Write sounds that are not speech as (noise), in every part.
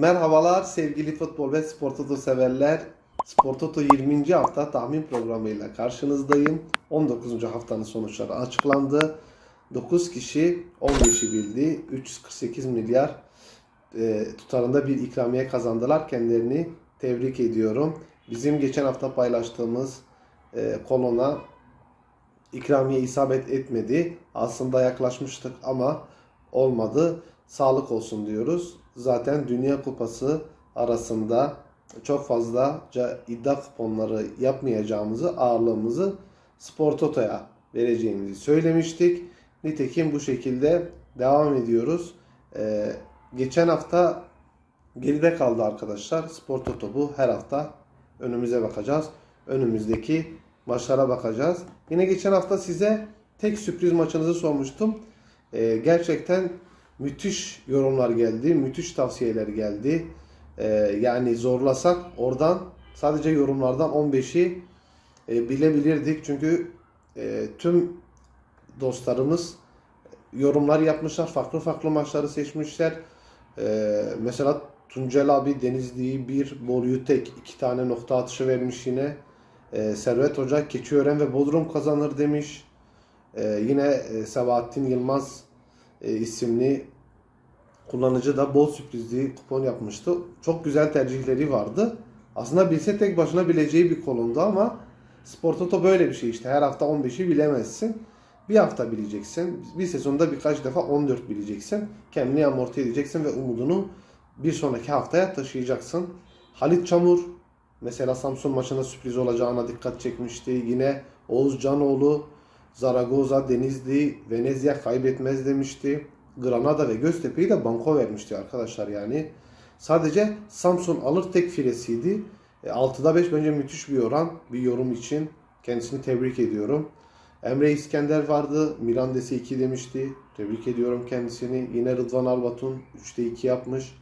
Merhabalar sevgili futbol ve spor toto severler. Spor Toto 20. hafta tahmin programıyla karşınızdayım. 19. haftanın sonuçları açıklandı. 9 kişi 15'i bildi. 348 milyar e, tutarında bir ikramiye kazandılar. Kendilerini tebrik ediyorum. Bizim geçen hafta paylaştığımız e, kolona ikramiye isabet etmedi. Aslında yaklaşmıştık ama olmadı. Sağlık olsun diyoruz. Zaten Dünya Kupası arasında çok fazlaca iddia kuponları yapmayacağımızı, ağırlığımızı Spor Toto'ya vereceğimizi söylemiştik. Nitekim bu şekilde devam ediyoruz. Ee, geçen hafta geride kaldı arkadaşlar. Spor Toto bu. Her hafta önümüze bakacağız. Önümüzdeki maçlara bakacağız. Yine geçen hafta size tek sürpriz maçınızı sormuştum. Ee, gerçekten müthiş yorumlar geldi. Müthiş tavsiyeler geldi. Ee, yani zorlasak oradan sadece yorumlardan 15'i e, bilebilirdik. Çünkü e, tüm dostlarımız yorumlar yapmışlar. Farklı farklı maçları seçmişler. Ee, mesela Tuncel abi Denizli'yi bir, Boru'yu tek iki tane nokta atışı vermiş yine. Ee, Servet Hoca Keçiören ve Bodrum kazanır demiş. Ee, yine e, Sebahattin Yılmaz e, isimli kullanıcı da bol sürprizli kupon yapmıştı. Çok güzel tercihleri vardı. Aslında bilse tek başına bileceği bir kolondu ama Spor Toto böyle bir şey işte. Her hafta 15'i bilemezsin. Bir hafta bileceksin. Bir sezonda birkaç defa 14 bileceksin. Kendini amorti edeceksin ve umudunu bir sonraki haftaya taşıyacaksın. Halit Çamur mesela Samsun maçında sürpriz olacağına dikkat çekmişti. Yine Oğuz Canoğlu Zaragoza, Denizli, Venezia kaybetmez demişti. Granada ve Göztepe'yi de banko vermişti arkadaşlar yani. Sadece Samsun alır tek firesiydi. E, 6'da 5 bence müthiş bir oran. Bir yorum için kendisini tebrik ediyorum. Emre İskender vardı. Mirandes'e 2 demişti. Tebrik ediyorum kendisini. Yine Rıdvan Albatun 3'te 2 yapmış.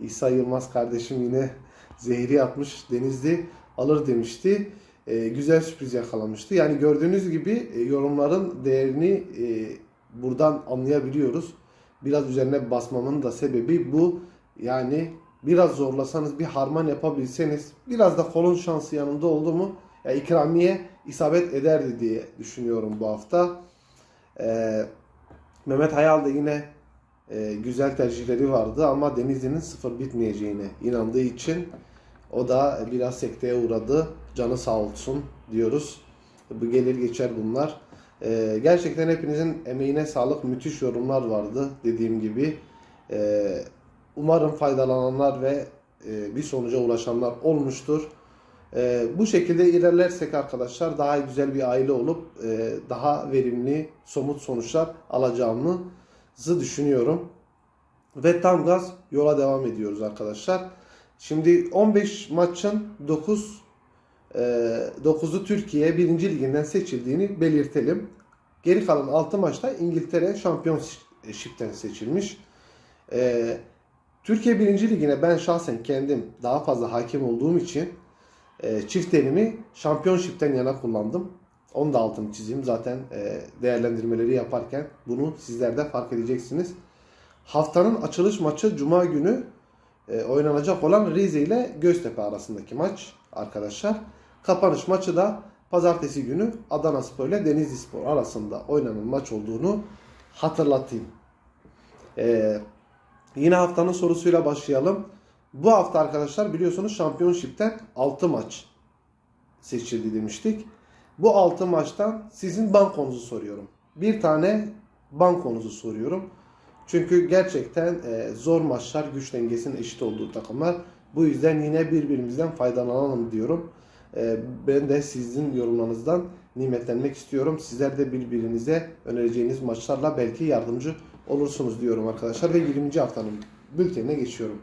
İsa Yılmaz kardeşim yine (laughs) zehri atmış. Denizli alır demişti. E, güzel sürpriz yakalamıştı. Yani gördüğünüz gibi e, yorumların değerini e, buradan anlayabiliyoruz. Biraz üzerine basmamın da sebebi bu. Yani biraz zorlasanız bir harman yapabilseniz biraz da kolun şansı yanında oldu mu ya ikramiye isabet ederdi diye düşünüyorum bu hafta. Ee, Mehmet Hayal da yine e, güzel tercihleri vardı ama Denizli'nin sıfır bitmeyeceğine inandığı için o da biraz sekteye uğradı. Canı sağ olsun diyoruz. Bu gelir geçer bunlar. Ee, gerçekten hepinizin emeğine sağlık. Müthiş yorumlar vardı dediğim gibi. Ee, umarım faydalananlar ve e, bir sonuca ulaşanlar olmuştur. Ee, bu şekilde ilerlersek arkadaşlar daha güzel bir aile olup e, daha verimli somut sonuçlar alacağımızı düşünüyorum. Ve tam gaz yola devam ediyoruz arkadaşlar. Şimdi 15 maçın 9 e, 9'u Türkiye 1. liginden seçildiğini belirtelim. Geri kalan 6 maçta İngiltere Championship'ten seçilmiş. E, Türkiye 1. ligine ben şahsen kendim daha fazla hakim olduğum için e, çift elimi Championship'ten yana kullandım. Onu da altını çizeyim. Zaten e, değerlendirmeleri yaparken bunu sizler de fark edeceksiniz. Haftanın açılış maçı Cuma günü e, oynanacak olan Rize ile Göztepe arasındaki maç arkadaşlar. Kapanış maçı da pazartesi günü Adana Spor ile Denizli Spor arasında oynanan maç olduğunu hatırlatayım. E, yine haftanın sorusuyla başlayalım. Bu hafta arkadaşlar biliyorsunuz Championship'ten 6 maç seçildi demiştik. Bu 6 maçtan sizin bankonuzu soruyorum. Bir tane bankonuzu soruyorum. Çünkü gerçekten e, zor maçlar güç dengesinin eşit olduğu takımlar. Bu yüzden yine birbirimizden faydalanalım diyorum. E, ben de sizin yorumlarınızdan nimetlenmek istiyorum. Sizler de birbirinize önereceğiniz maçlarla belki yardımcı olursunuz diyorum arkadaşlar. Ve 20. haftanın bültenine geçiyorum.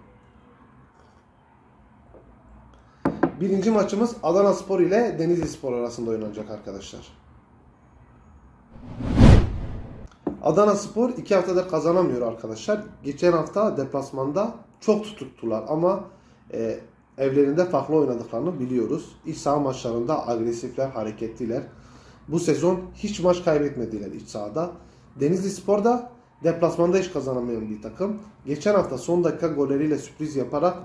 Birinci maçımız Adana Spor ile Denizli Spor arasında oynanacak arkadaşlar. Adana Spor iki haftada kazanamıyor arkadaşlar. Geçen hafta deplasmanda çok tutuktular ama e, evlerinde farklı oynadıklarını biliyoruz. İç saha maçlarında agresifler, hareketliler. Bu sezon hiç maç kaybetmediler iç sahada. Denizli Spor da Deplasmanda hiç kazanamayan bir takım. Geçen hafta son dakika golleriyle sürpriz yaparak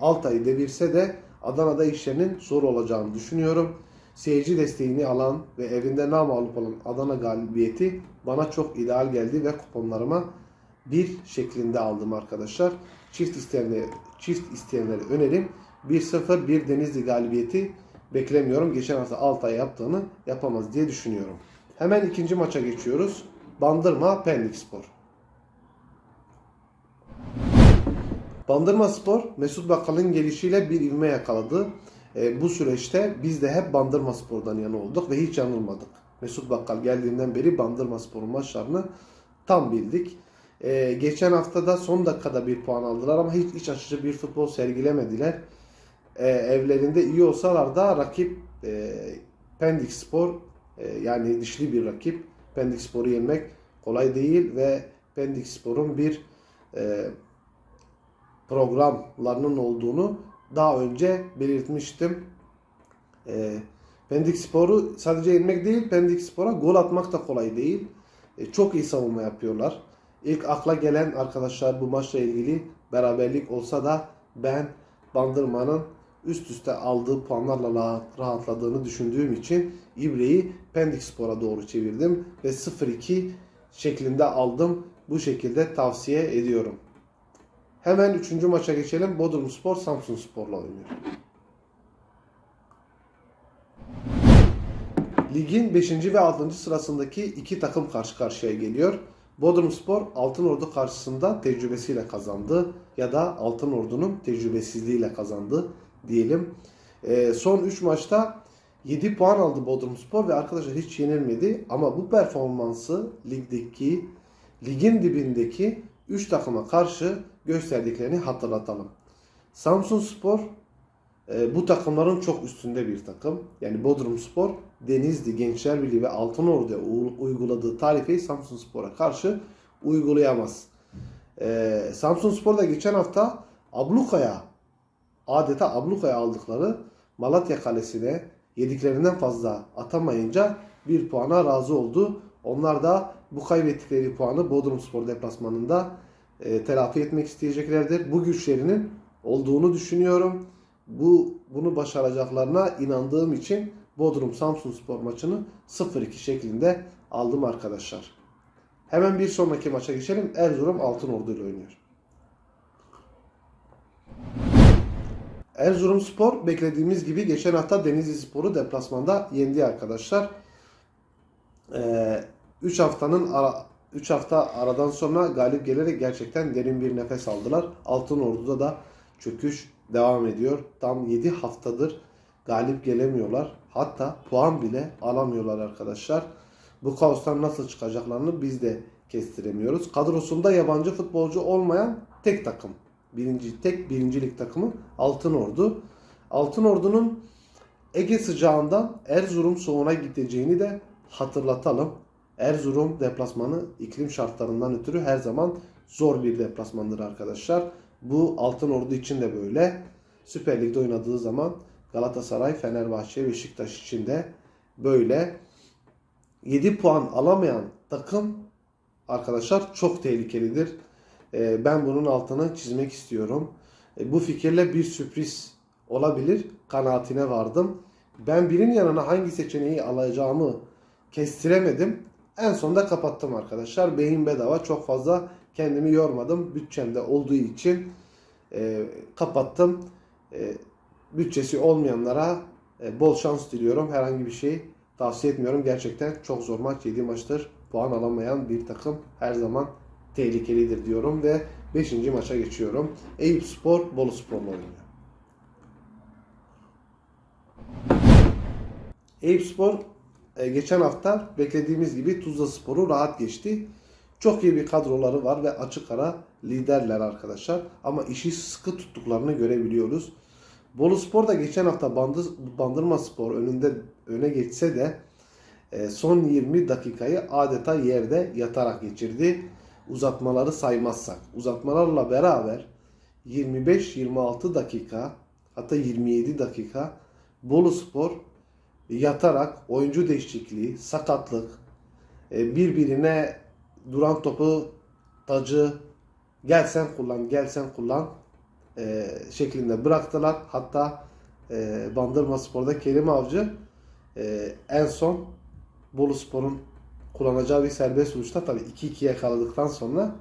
Altay'ı devirse de Adana'da işlerinin zor olacağını düşünüyorum. Seyirci desteğini alan ve evinde namağlup olan Adana galibiyeti bana çok ideal geldi ve kuponlarıma bir şeklinde aldım arkadaşlar. Çift isteyenlere, çift isteyenlere önerim 1-0 bir Denizli galibiyeti beklemiyorum. Geçen hafta Altay yaptığını yapamaz diye düşünüyorum. Hemen ikinci maça geçiyoruz. Bandırma Pendik Spor. Bandırma Spor Mesut Bakal'ın gelişiyle bir ivme yakaladı. E, bu süreçte biz de hep Bandırma Spor'dan yana olduk ve hiç yanılmadık. Mesut Bakkal geldiğinden beri Bandırma Spor'un maçlarını tam bildik. E, geçen haftada son dakikada bir puan aldılar ama hiç iç açıcı bir futbol sergilemediler. E, evlerinde iyi olsalar da rakip e, Pendik Spor e, yani dişli bir rakip. Pendik Spor'u yenmek kolay değil ve Pendik Spor'un bir e, programlarının olduğunu daha önce belirtmiştim. E, Pendik Spor'u sadece yenmek değil, Pendik Spor'a gol atmak da kolay değil. E, çok iyi savunma yapıyorlar. İlk akla gelen arkadaşlar bu maçla ilgili beraberlik olsa da ben Bandırma'nın üst üste aldığı puanlarla rahat- rahatladığını düşündüğüm için İbre'yi Pendik Spor'a doğru çevirdim ve 0-2 şeklinde aldım. Bu şekilde tavsiye ediyorum. Hemen 3. maça geçelim. Bodrum Spor Samsun Spor'la oynuyor. Ligin 5. ve 6. sırasındaki iki takım karşı karşıya geliyor. Bodrum Spor Altınordu karşısında tecrübesiyle kazandı ya da Altınordu'nun tecrübesizliğiyle kazandı diyelim. Ee, son 3 maçta 7 puan aldı Bodrum Spor ve arkadaşlar hiç yenilmedi ama bu performansı ligdeki ligin dibindeki 3 takıma karşı gösterdiklerini hatırlatalım. Samsun Spor e, bu takımların çok üstünde bir takım. Yani Bodrum Spor, Denizli, Gençler Birliği ve Altınordu'ya uyguladığı tarifeyi Samsun Spor'a karşı uygulayamaz. E, Samsun Spor da geçen hafta Abluka'ya adeta Abluka'ya aldıkları Malatya Kalesi'ne yediklerinden fazla atamayınca bir puana razı oldu. Onlar da bu kaybettikleri puanı Bodrum Spor deplasmanında e, telafi etmek isteyeceklerdir. Bu güçlerinin olduğunu düşünüyorum. Bu bunu başaracaklarına inandığım için Bodrum Samsun Spor maçını 0-2 şeklinde aldım arkadaşlar. Hemen bir sonraki maça geçelim. Erzurum Altınordu ile oynuyor. Erzurum Spor beklediğimiz gibi geçen hafta Denizli Spor'u deplasmanda yendi arkadaşlar. 3 haftanın ara, 3 hafta aradan sonra galip gelerek gerçekten derin bir nefes aldılar. Altınordu'da da çöküş devam ediyor. Tam 7 haftadır galip gelemiyorlar. Hatta puan bile alamıyorlar arkadaşlar. Bu kaostan nasıl çıkacaklarını biz de kestiremiyoruz. Kadrosunda yabancı futbolcu olmayan tek takım. Birinci, tek birincilik takımı Altınordu. Altınordu'nun Ege sıcağından Erzurum soğuğuna gideceğini de hatırlatalım. Erzurum deplasmanı iklim şartlarından ötürü her zaman zor bir deplasmandır arkadaşlar. Bu Altınordu için de böyle. Süper Lig'de oynadığı zaman Galatasaray, Fenerbahçe, Beşiktaş için de böyle. 7 puan alamayan takım arkadaşlar çok tehlikelidir. Ee, Ben bunun altını çizmek istiyorum. E, Bu fikirle bir sürpriz olabilir kanaatine vardım. Ben birinin yanına hangi seçeneği alacağımı kestiremedim. En sonunda kapattım arkadaşlar. Beyin bedava çok fazla kendimi yormadım. Bütçemde olduğu için e, kapattım. E, bütçesi olmayanlara e, bol şans diliyorum. Herhangi bir şey tavsiye etmiyorum. Gerçekten çok zor maç. 7 maçtır puan alamayan bir takım her zaman tehlikelidir diyorum ve 5. maça geçiyorum. Eyüp Spor Bolu Spor'la oynuyor. Eyüp Spor e, geçen hafta beklediğimiz gibi Tuzla Spor'u rahat geçti. Çok iyi bir kadroları var ve açık ara liderler arkadaşlar. Ama işi sıkı tuttuklarını görebiliyoruz. Bolu Spor da geçen hafta Bandı, Bandırma Spor önünde öne geçse de e, son 20 dakikayı adeta yerde yatarak geçirdi. Uzatmaları saymazsak. Uzatmalarla beraber 25-26 dakika hatta 27 dakika Bolu Spor yatarak oyuncu değişikliği, sakatlık, e, birbirine duran topu tacı gelsen kullan, gelsen kullan e, şeklinde bıraktılar. Hatta e, Bandırma Spor'da Kerim Avcı en son Bolu Spor'un kullanacağı bir serbest vuruşta tabii 2-2 yakaladıktan sonra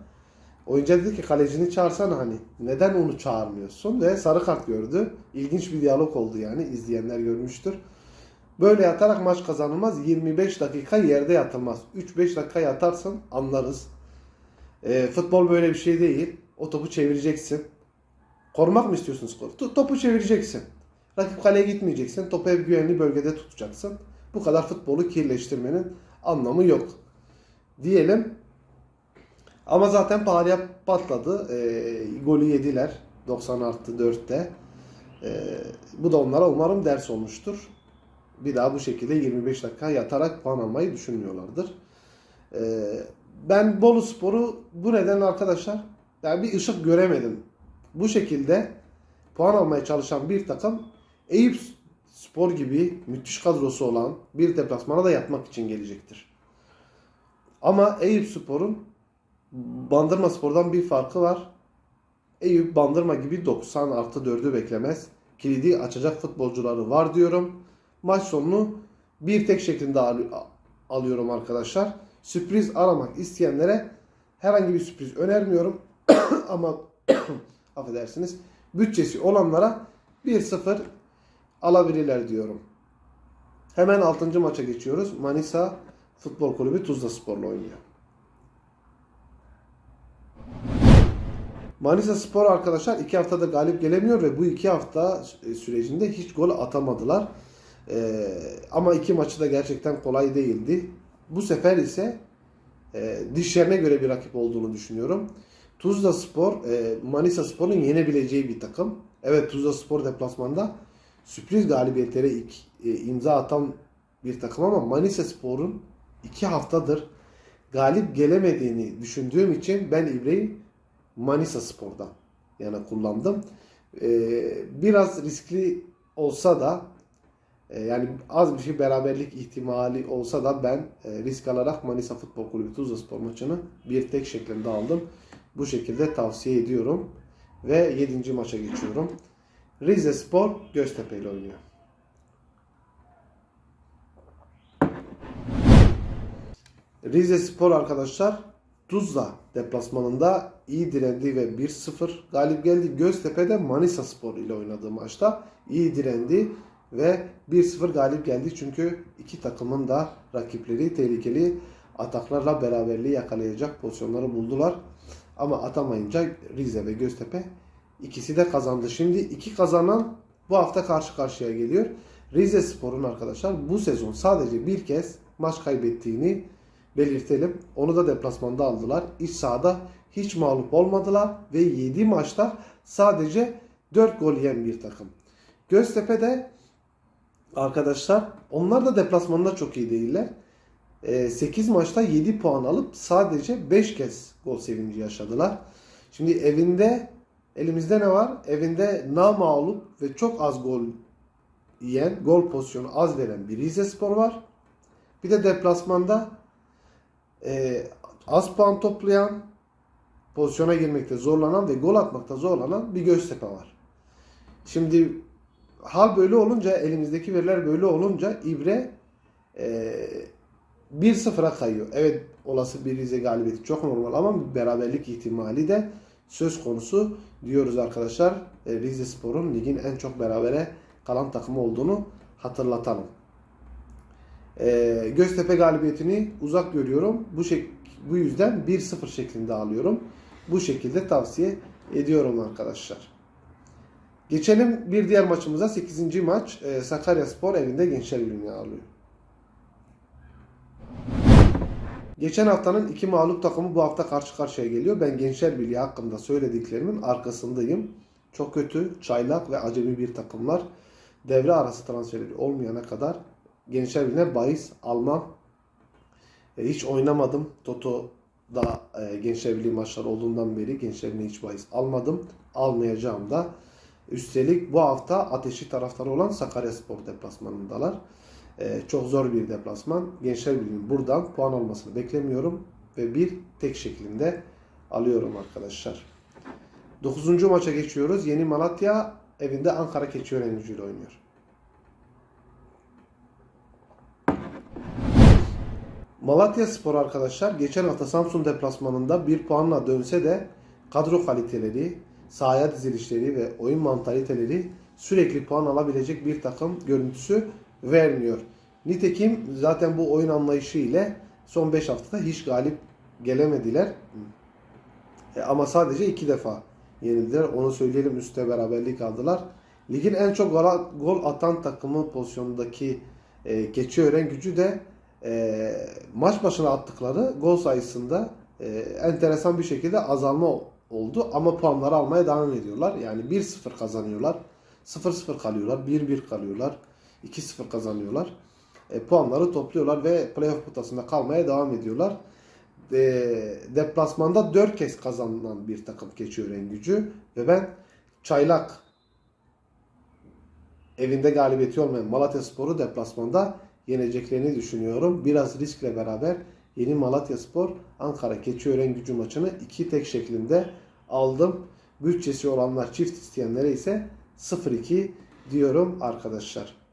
oyuncu dedi ki kalecini çağırsana hani neden onu çağırmıyorsun ve sarı kart gördü. İlginç bir diyalog oldu yani izleyenler görmüştür. Böyle yatarak maç kazanılmaz. 25 dakika yerde yatılmaz. 3-5 dakika yatarsın anlarız. E, futbol böyle bir şey değil. O topu çevireceksin. Korumak mı istiyorsun skoru? Topu çevireceksin. Rakip kaleye gitmeyeceksin. Topu hep güvenli bölgede tutacaksın. Bu kadar futbolu kirleştirmenin anlamı yok. Diyelim. Ama zaten pahalıya patladı. E, golü yediler. 90 artı 4'te. E, bu da onlara umarım ders olmuştur. Bir daha bu şekilde 25 dakika yatarak puan almayı düşünmüyorlardır. E, ben Bolu Spor'u bu nedenle arkadaşlar yani bir ışık göremedim. Bu şekilde puan almaya çalışan bir takım Eyüp Spor gibi müthiş kadrosu olan bir deplasmana da yatmak için gelecektir. Ama Eyüp Spor'un Bandırma Spor'dan bir farkı var. Eyüp Bandırma gibi 90 artı 4'ü beklemez. Kilidi açacak futbolcuları var diyorum. Maç sonunu bir tek şeklinde al- alıyorum arkadaşlar. Sürpriz aramak isteyenlere herhangi bir sürpriz önermiyorum. (coughs) Ama (coughs) affedersiniz bütçesi olanlara 1-0 alabilirler diyorum. Hemen 6. maça geçiyoruz. Manisa Futbol Kulübü Tuzla Spor'la oynuyor. Manisa Spor arkadaşlar iki haftada galip gelemiyor ve bu iki hafta sürecinde hiç gol atamadılar. Ee, ama iki maçı da gerçekten kolay değildi. Bu sefer ise e, dişlerine göre bir rakip olduğunu düşünüyorum. Tuzla Spor, e, Manisa Spor'un yenebileceği bir takım. Evet Tuzla Spor deplasmanda sürpriz galibiyetlere ilk, e, imza atan bir takım ama Manisa Spor'un iki haftadır galip gelemediğini düşündüğüm için ben İbre'yi Manisa Spor'dan yana kullandım. Ee, biraz riskli olsa da e, yani az bir şey beraberlik ihtimali olsa da ben e, risk alarak Manisa Futbol Kulübü Tuzla Spor maçını bir tek şeklinde aldım. Bu şekilde tavsiye ediyorum. Ve 7. maça geçiyorum. Rize Spor Göztepe ile oynuyor. Rize Spor arkadaşlar Tuzla deplasmanında iyi direndi ve 1-0 galip geldi. Göztepe'de Manisa Spor ile oynadığı maçta iyi direndi ve 1-0 galip geldi. Çünkü iki takımın da rakipleri tehlikeli ataklarla beraberliği yakalayacak pozisyonları buldular. Ama atamayınca Rize ve Göztepe ikisi de kazandı. Şimdi iki kazanan bu hafta karşı karşıya geliyor. Rize Spor'un arkadaşlar bu sezon sadece bir kez maç kaybettiğini belirtelim. Onu da deplasmanda aldılar. İç sahada hiç mağlup olmadılar ve 7 maçta sadece 4 gol yiyen bir takım. Göztepe de arkadaşlar onlar da deplasmanda çok iyi değiller. 8 maçta 7 puan alıp sadece 5 kez gol sevinci yaşadılar. Şimdi evinde elimizde ne var? Evinde na mağlup ve çok az gol yiyen, gol pozisyonu az veren bir Rize Spor var. Bir de deplasmanda e, az puan toplayan, pozisyona girmekte zorlanan ve gol atmakta zorlanan bir Göztepe var. Şimdi hal böyle olunca, elimizdeki veriler böyle olunca İbre e, 1-0'a kayıyor. Evet olası bir Rize galibiyeti çok normal ama beraberlik ihtimali de söz konusu diyoruz arkadaşlar. E, Rize Spor'un ligin en çok berabere kalan takımı olduğunu hatırlatalım. E, Göztepe galibiyetini uzak görüyorum. Bu şek bu yüzden 1-0 şeklinde alıyorum. Bu şekilde tavsiye ediyorum arkadaşlar. Geçelim bir diğer maçımıza. 8. maç e, Sakarya Spor evinde Gençler Birliği'ni ağırlıyor. Geçen haftanın iki mağlup takımı bu hafta karşı karşıya geliyor. Ben Gençler Birliği hakkında söylediklerimin arkasındayım. Çok kötü, çaylak ve acemi bir takımlar. Devre arası transferleri olmayana kadar Gençler Birliği'ne bahis almam. E, hiç oynamadım. Toto'da e, Gençler Birliği maçları olduğundan beri Gençler Birliği'ne hiç bahis almadım. Almayacağım da. Üstelik bu hafta ateşi taraftarı olan Sakaryaspor deplasmanındalar. Ee, çok zor bir deplasman. Gençler Birliği'nin buradan puan almasını beklemiyorum ve bir tek şeklinde alıyorum arkadaşlar. 9. maça geçiyoruz. Yeni Malatya evinde Ankara Keçiören gücüyle oynuyor. Malatya Spor arkadaşlar geçen hafta Samsun deplasmanında bir puanla dönse de kadro kaliteleri, sahaya dizilişleri ve oyun mantaliteleri sürekli puan alabilecek bir takım görüntüsü vermiyor. Nitekim zaten bu oyun anlayışı ile son 5 haftada hiç galip gelemediler. E, ama sadece 2 defa yenildiler. Onu söyleyelim üstte beraberlik aldılar. Ligin en çok gol, atan takımı pozisyonundaki e, Keçiören gücü de e, maç başına attıkları gol sayısında e, enteresan bir şekilde azalma oldu. Ama puanları almaya devam ediyorlar. Yani 1-0 kazanıyorlar. 0-0 kalıyorlar. 1-1 kalıyorlar. 2-0 kazanıyorlar. E, puanları topluyorlar ve playoff potasında kalmaya devam ediyorlar. E, deplasmanda 4 kez kazanılan bir takım Keçiören gücü ve ben Çaylak evinde galibiyeti olmayan Malatya Spor'u deplasmanda yeneceklerini düşünüyorum. Biraz riskle beraber yeni Malatya Spor Ankara Keçiören gücü maçını iki tek şeklinde aldım. Bütçesi olanlar çift isteyenlere ise 0-2 diyorum arkadaşlar.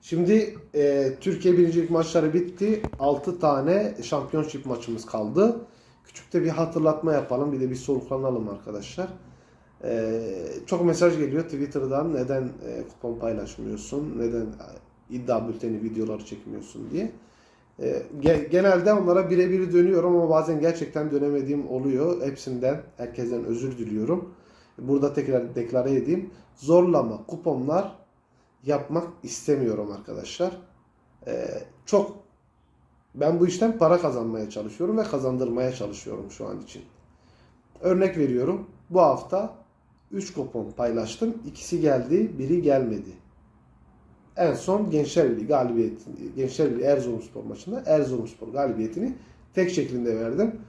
Şimdi e, Türkiye birincilik maçları bitti. 6 tane şampiyonşip maçımız kaldı. Küçük de bir hatırlatma yapalım. Bir de bir soluklanalım arkadaşlar. E, çok mesaj geliyor Twitter'dan. Neden e, kupon paylaşmıyorsun? Neden iddia bülteni videoları çekmiyorsun diye. E, ge- genelde onlara birebir dönüyorum ama bazen gerçekten dönemediğim oluyor. Hepsinden, herkesten özür diliyorum. Burada tekrar deklare edeyim. Zorlama kuponlar yapmak istemiyorum arkadaşlar. Ee, çok ben bu işten para kazanmaya çalışıyorum ve kazandırmaya çalışıyorum şu an için. Örnek veriyorum. Bu hafta 3 kupon paylaştım. İkisi geldi, biri gelmedi. En son Gençler Birliği galibiyetini, Gençler Birliği Erzurumspor maçında Erzurumspor galibiyetini tek şeklinde verdim.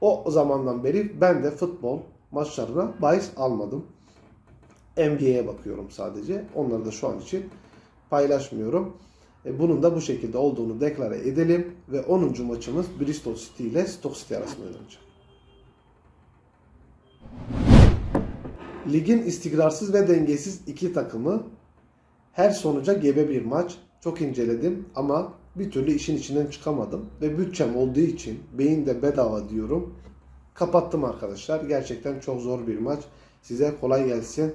O zamandan beri ben de futbol maçlarına bahis almadım. MG'ye bakıyorum sadece. Onları da şu an için paylaşmıyorum. E, Bunun da bu şekilde olduğunu deklare edelim ve 10. maçımız Bristol City ile Stoke City arasında oynanacak. Ligin istikrarsız ve dengesiz iki takımı her sonuca gebe bir maç. Çok inceledim ama bir türlü işin içinden çıkamadım ve bütçem olduğu için beyin de bedava diyorum. Kapattım arkadaşlar. Gerçekten çok zor bir maç. Size kolay gelsin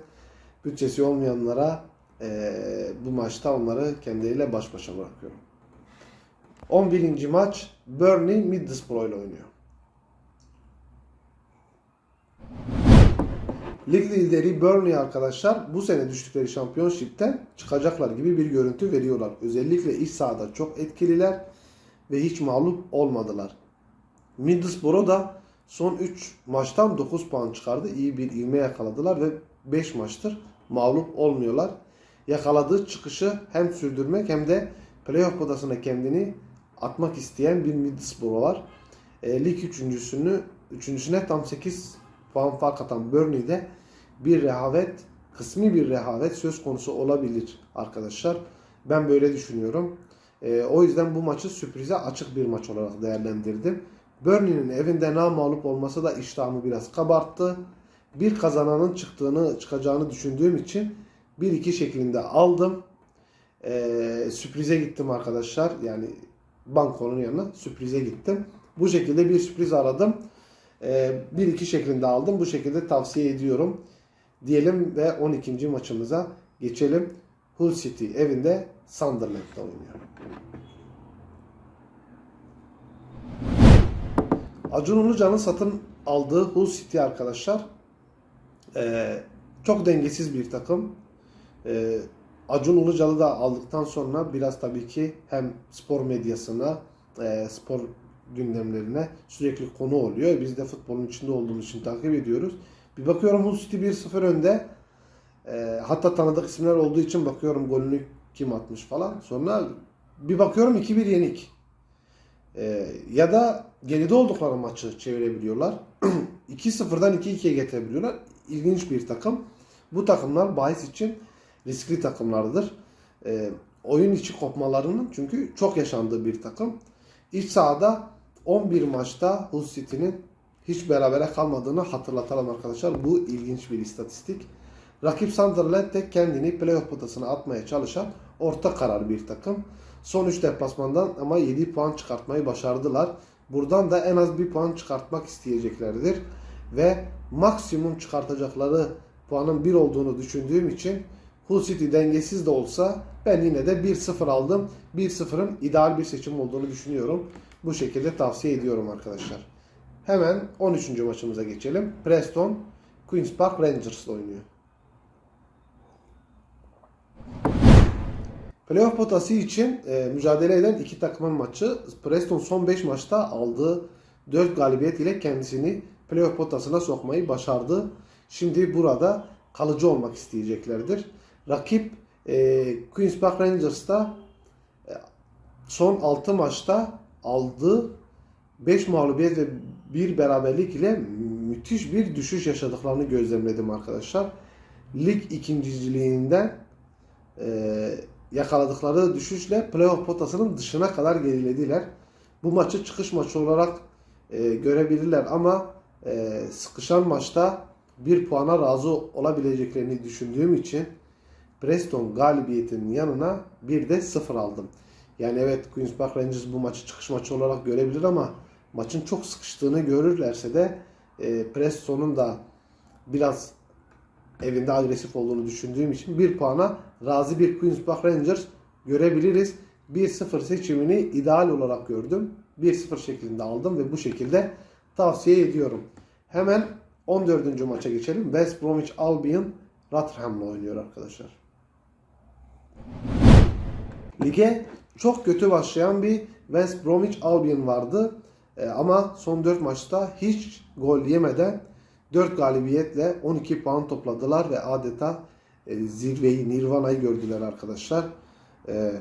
bütçesi olmayanlara eee, bu maçta onları kendileriyle baş başa bırakıyorum. 11. maç Burnley Middlesbrough ile oynuyor. Lig lideri Burnley arkadaşlar bu sene düştükleri şampiyonşipten çıkacaklar gibi bir görüntü veriyorlar. Özellikle iç sahada çok etkililer ve hiç mağlup olmadılar. Middlesbrough da son 3 maçtan 9 puan çıkardı. İyi bir ivme yakaladılar ve 5 maçtır mağlup olmuyorlar. Yakaladığı çıkışı hem sürdürmek hem de playoff odasına kendini atmak isteyen bir Middlesbrough var. E, lig üçüncüsünü, üçüncüsüne tam 8 puan fark atan Burnley'de bir rehavet, kısmi bir rehavet söz konusu olabilir arkadaşlar. Ben böyle düşünüyorum. E, o yüzden bu maçı sürprize açık bir maç olarak değerlendirdim. Burnley'nin evinde mağlup olması da iştahımı biraz kabarttı. Bir kazananın çıktığını, çıkacağını düşündüğüm için 1-2 şeklinde aldım. E, sürprize gittim arkadaşlar. Yani bankonun yanına sürprize gittim. Bu şekilde bir sürpriz aradım. E, 1-2 şeklinde aldım. Bu şekilde tavsiye ediyorum. Diyelim ve 12. maçımıza geçelim. Hull City evinde Sunderland'da oynuyor. Acun Ilıcalı'nın satın aldığı Hull City arkadaşlar ee, çok dengesiz bir takım. Ee, Acun Ilıcalı da aldıktan sonra biraz tabii ki hem spor medyasına, e, spor gündemlerine sürekli konu oluyor. Biz de futbolun içinde olduğumuz için takip ediyoruz. Bir bakıyorum Hull City 1-0 önde. Ee, hatta tanıdık isimler olduğu için bakıyorum golünü kim atmış falan. Sonra bir bakıyorum 2-1 yenik. Ee, ya da geride oldukları maçı çevirebiliyorlar. (clears throat) 2-0'dan 2-2'ye getirebiliyorlar. İlginç bir takım. Bu takımlar bahis için riskli takımlardır. Ee, oyun içi kopmalarının çünkü çok yaşandığı bir takım. İç sahada 11 maçta Hull City'nin hiç berabere kalmadığını hatırlatalım arkadaşlar. Bu ilginç bir istatistik. Rakip Sunderland de kendini playoff potasına atmaya çalışan orta karar bir takım. Son 3 deplasmandan ama 7 puan çıkartmayı başardılar. Buradan da en az bir puan çıkartmak isteyeceklerdir. Ve maksimum çıkartacakları puanın 1 olduğunu düşündüğüm için Hull City dengesiz de olsa ben yine de 1-0 aldım. 1-0'ın ideal bir seçim olduğunu düşünüyorum. Bu şekilde tavsiye ediyorum arkadaşlar. Hemen 13. maçımıza geçelim. Preston Queen's Park Rangers oynuyor. Playoff potası için e, mücadele eden iki takımın maçı. Preston son 5 maçta aldığı 4 galibiyet ile kendisini playoff potasına sokmayı başardı. Şimdi burada kalıcı olmak isteyeceklerdir. Rakip e, Queen's Park Rangers'ta e, son 6 maçta aldığı 5 mağlubiyet ve 1 beraberlik ile müthiş bir düşüş yaşadıklarını gözlemledim arkadaşlar. Lig ikinciliğinden e, yakaladıkları düşüşle playoff potasının dışına kadar gerilediler. Bu maçı çıkış maçı olarak e, görebilirler ama e, sıkışan maçta bir puana razı olabileceklerini düşündüğüm için Preston galibiyetinin yanına bir de sıfır aldım. Yani evet Queen's Park Rangers bu maçı çıkış maçı olarak görebilir ama maçın çok sıkıştığını görürlerse de e, Preston'un da biraz evinde agresif olduğunu düşündüğüm için bir puana razı bir Queen's Park Rangers görebiliriz. 1-0 seçimini ideal olarak gördüm. 1-0 şeklinde aldım ve bu şekilde tavsiye ediyorum. Hemen 14. maça geçelim. West Bromwich Albion Rotherham'la oynuyor arkadaşlar. Lige çok kötü başlayan bir West Bromwich Albion vardı. E, ama son 4 maçta hiç gol yemeden 4 galibiyetle 12 puan topladılar ve adeta e, zirveyi, Nirvana'yı gördüler arkadaşlar. E,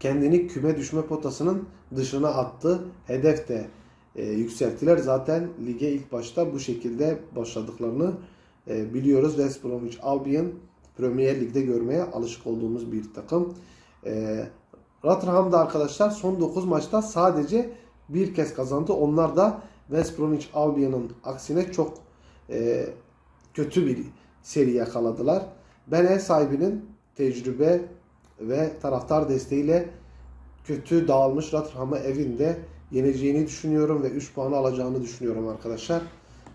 kendini küme düşme potasının dışına attı. Hedef de e, yükselttiler. Zaten lige ilk başta bu şekilde başladıklarını e, biliyoruz. West Bromwich Albion Premier Lig'de görmeye alışık olduğumuz bir takım. E, Rotherham'da arkadaşlar son 9 maçta sadece bir kez kazandı. Onlar da West Bromwich Albion'un aksine çok e, kötü bir seri yakaladılar. Ben ev sahibinin tecrübe ve taraftar desteğiyle kötü dağılmış Rotherham'ı evinde yeneceğini düşünüyorum ve 3 puanı alacağını düşünüyorum arkadaşlar.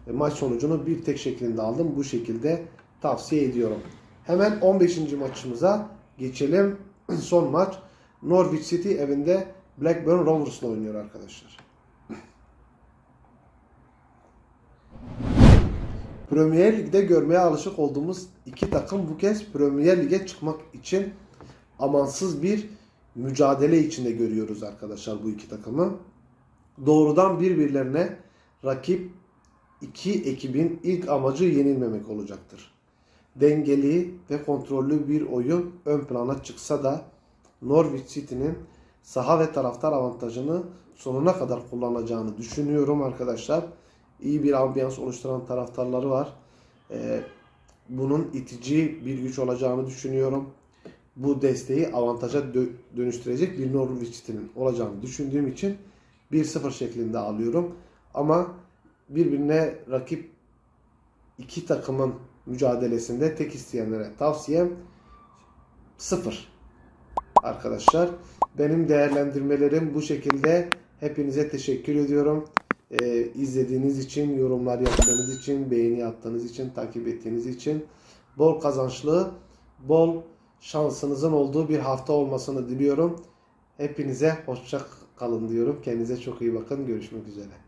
E, maç sonucunu bir tek şeklinde aldım. Bu şekilde tavsiye ediyorum. Hemen 15. maçımıza geçelim. (clears throat) Son maç Norwich City evinde Blackburn Rovers'la oynuyor arkadaşlar. (clears throat) Premier Lig'de görmeye alışık olduğumuz iki takım bu kez Premier Lig'e çıkmak için amansız bir mücadele içinde görüyoruz arkadaşlar bu iki takımı. Doğrudan birbirlerine rakip iki ekibin ilk amacı yenilmemek olacaktır. Dengeli ve kontrollü bir oyun ön plana çıksa da Norwich City'nin saha ve taraftar avantajını sonuna kadar kullanacağını düşünüyorum arkadaşlar. İyi bir ambiyans oluşturan taraftarları var. Ee, bunun itici bir güç olacağını düşünüyorum. Bu desteği avantaja dö- dönüştürecek bir Norwich City'nin olacağını düşündüğüm için 1-0 şeklinde alıyorum. Ama birbirine rakip iki takımın mücadelesinde tek isteyenlere tavsiyem 0 arkadaşlar. Benim değerlendirmelerim bu şekilde. Hepinize teşekkür ediyorum. Ee, izlediğiniz için, yorumlar yaptığınız için, beğeni attığınız için, takip ettiğiniz için bol kazançlı, bol şansınızın olduğu bir hafta olmasını diliyorum. Hepinize hoşça kalın diyorum. Kendinize çok iyi bakın. Görüşmek üzere.